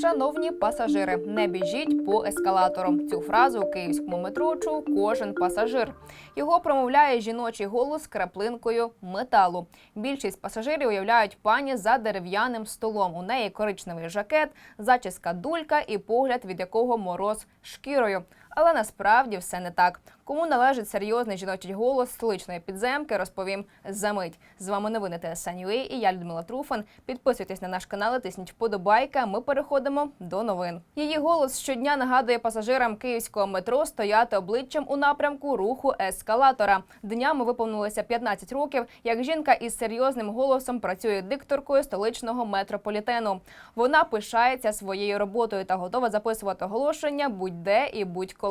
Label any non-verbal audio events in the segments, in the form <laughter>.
Шановні пасажири, не біжіть по ескалатору. Цю фразу у київському метро чув кожен пасажир. Його промовляє жіночий голос краплинкою металу. Більшість пасажирів уявляють пані за дерев'яним столом. У неї коричневий жакет, зачіска дулька і погляд, від якого мороз шкірою. Але насправді все не так. Кому належить серйозний жіночий голос столичної підземки, розповім за мить. З вами новини ТСНЮА і я Людмила Труфан. Підписуйтесь на наш канал, і тисніть вподобайки. а Ми переходимо до новин. Її голос щодня нагадує пасажирам київського метро стояти обличчям у напрямку руху ескалатора. Днями виповнилося 15 років, як жінка із серйозним голосом працює дикторкою столичного метрополітену. Вона пишається своєю роботою та готова записувати оголошення будь-де і будь-коли.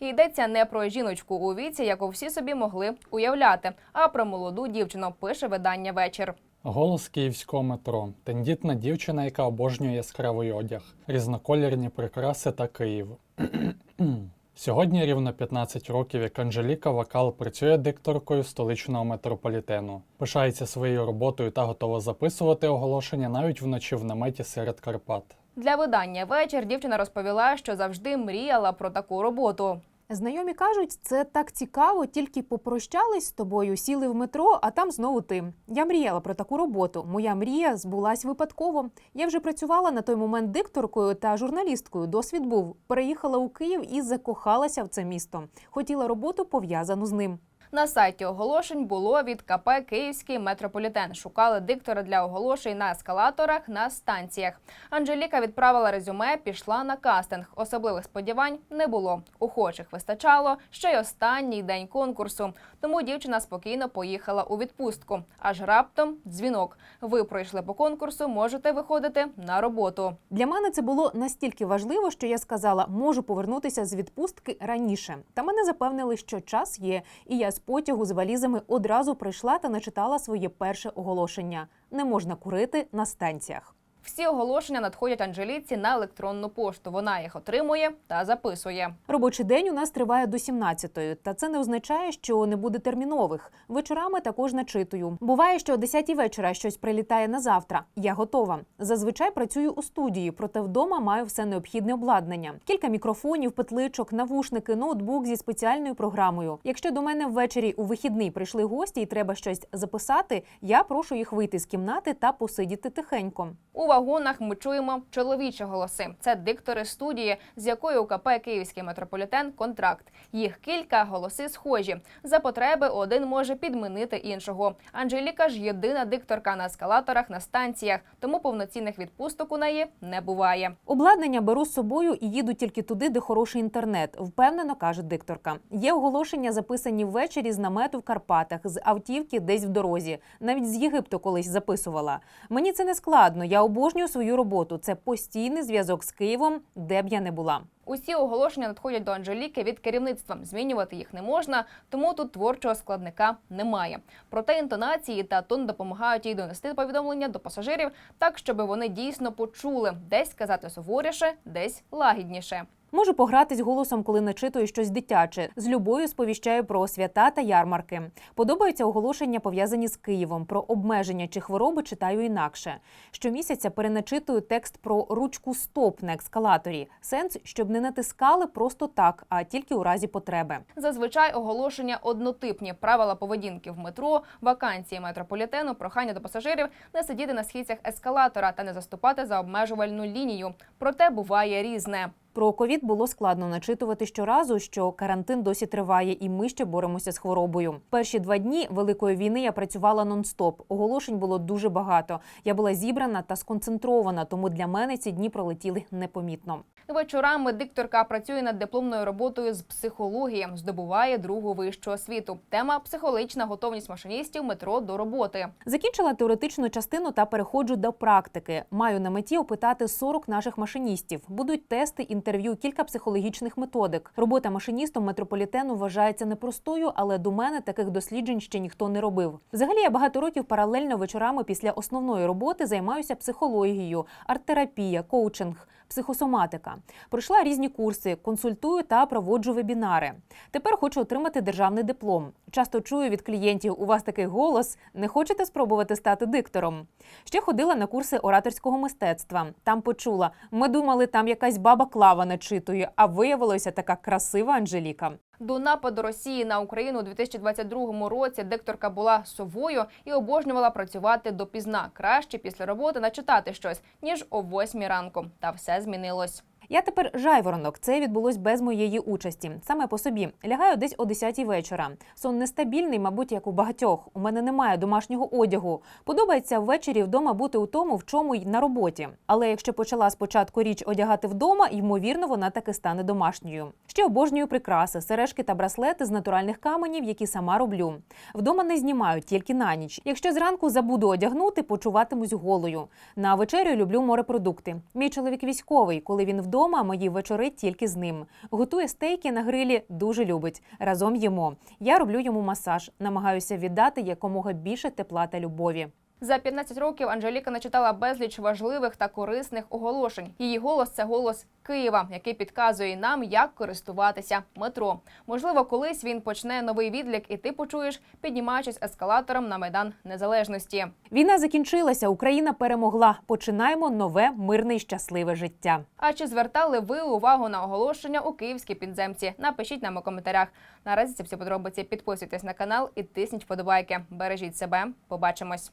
І йдеться не про жіночку у віці, яку всі собі могли уявляти, а про молоду дівчину пише видання вечір. Голос київського метро. Тендітна дівчина, яка обожнює яскравий одяг, різноколірні прикраси та Київ. <clears throat> Сьогодні рівно 15 років, як Анжеліка Вакал працює дикторкою столичного метрополітену, пишається своєю роботою та готова записувати оголошення навіть вночі в наметі серед Карпат. Для видання вечір дівчина розповіла, що завжди мріяла про таку роботу. Знайомі кажуть, це так цікаво, тільки попрощались з тобою, сіли в метро, а там знову ти. Я мріяла про таку роботу. Моя мрія збулась випадково. Я вже працювала на той момент дикторкою та журналісткою. Досвід був. Переїхала у Київ і закохалася в це місто. Хотіла роботу пов'язану з ним. На сайті оголошень було від КП Київський метрополітен. Шукали диктора для оголошень на ескалаторах на станціях. Анжеліка відправила резюме, пішла на кастинг. Особливих сподівань не було. Охочих вистачало ще й останній день конкурсу. Тому дівчина спокійно поїхала у відпустку. Аж раптом дзвінок. Ви пройшли по конкурсу, можете виходити на роботу. Для мене це було настільки важливо, що я сказала, можу повернутися з відпустки раніше. Та мене запевнили, що час є, і я потягу з валізами одразу прийшла та начитала своє перше оголошення: не можна курити на станціях. Всі оголошення надходять Анжеліці на електронну пошту. Вона їх отримує та записує. Робочий день у нас триває до 17-ї, та це не означає, що не буде термінових. Вечорами також начитую. Буває, що о 10-й вечора щось прилітає на завтра. Я готова. Зазвичай працюю у студії, проте вдома маю все необхідне обладнання: кілька мікрофонів, петличок, навушники, ноутбук зі спеціальною програмою. Якщо до мене ввечері у вихідний прийшли гості і треба щось записати, я прошу їх вийти з кімнати та посидіти тихенько. У вагонах ми чуємо чоловічі голоси. Це диктори студії, з якою у КП Київський метрополітен контракт. Їх кілька голоси схожі. За потреби один може підмінити іншого. Анжеліка ж єдина дикторка на ескалаторах на станціях, тому повноцінних відпусток у неї не буває. Обладнання беру з собою і їду тільки туди, де хороший інтернет. Впевнено каже дикторка. Є оголошення, записані ввечері з намету в Карпатах, з автівки десь в дорозі. Навіть з Єгипту колись записувала. Мені це не складно. Я обожнюю свою роботу. Це постійний зв'язок з Києвом, де б я не була. Усі оголошення надходять до Анжеліки від керівництва. Змінювати їх не можна, тому тут творчого складника немає. Проте інтонації та тон допомагають їй донести повідомлення до пасажирів так, щоб вони дійсно почули десь сказати суворіше, десь лагідніше. Можу погратись голосом, коли начитую щось дитяче. З любов'ю сповіщаю про свята та ярмарки. Подобаються оголошення, пов'язані з Києвом. Про обмеження чи хвороби читаю інакше. Щомісяця переначитую текст про ручку стоп на ескалаторі. Сенс, щоб не натискали просто так, а тільки у разі потреби. Зазвичай оголошення однотипні правила поведінки в метро, вакансії метрополітену, прохання до пасажирів не сидіти на східцях ескалатора та не заступати за обмежувальну лінію. Проте буває різне. Про ковід було складно начитувати щоразу, що карантин досі триває, і ми ще боремося з хворобою. Перші два дні великої війни я працювала нон-стоп. Оголошень було дуже багато. Я була зібрана та сконцентрована, тому для мене ці дні пролетіли непомітно. Вечорами дикторка працює над дипломною роботою з психології, здобуває другу вищу освіту. Тема психологічна готовність машиністів метро до роботи. Закінчила теоретичну частину та переходжу до практики. Маю на меті опитати 40 наших машиністів. Будуть тести, інтерв'ю, кілька психологічних методик. Робота машиністом метрополітену вважається непростою, але до мене таких досліджень ще ніхто не робив. Взагалі я багато років паралельно вечорами після основної роботи займаюся психологією, арт-терапія, коучинг. психосоматика. Пройшла різні курси, консультую та проводжу вебінари. Тепер хочу отримати державний диплом. Часто чую від клієнтів: у вас такий голос. Не хочете спробувати стати диктором? Ще ходила на курси ораторського мистецтва. Там почула: ми думали, там якась баба клава начитує, а виявилося така красива Анжеліка. До нападу Росії на Україну у 2022 році дикторка була совою і обожнювала працювати допізна. Краще після роботи начитати щось ніж о 8 ранку. Та все змінилось. Я тепер жайворонок. Це відбулось без моєї участі. Саме по собі лягаю десь о 10 вечора. Сон нестабільний, мабуть, як у багатьох. У мене немає домашнього одягу. Подобається ввечері вдома бути у тому, в чому й на роботі. Але якщо почала спочатку річ одягати вдома, ймовірно, вона таки стане домашньою. Ще обожнюю прикраси, сережки та браслети з натуральних каменів, які сама роблю. Вдома не знімаю, тільки на ніч. Якщо зранку забуду одягнути, почуватимусь голою. На вечерю люблю морепродукти. Мій чоловік військовий, коли він вдома, мої вечори тільки з ним. Готує стейки на грилі, дуже любить. Разом їмо. Я роблю йому масаж, намагаюся віддати якомога більше тепла та любові. За 15 років Анжеліка начитала безліч важливих та корисних оголошень. Її голос це голос Києва, який підказує нам, як користуватися метро. Можливо, колись він почне новий відлік, і ти почуєш, піднімаючись ескалатором на майдан незалежності. Війна закінчилася, Україна перемогла. Починаємо нове мирне і щасливе життя. А чи звертали ви увагу на оголошення у київській підземці? Напишіть нам у коментарях. Наразі це всі подробиці. Підписуйтесь на канал і тисніть вподобайки. Бережіть себе. Побачимось.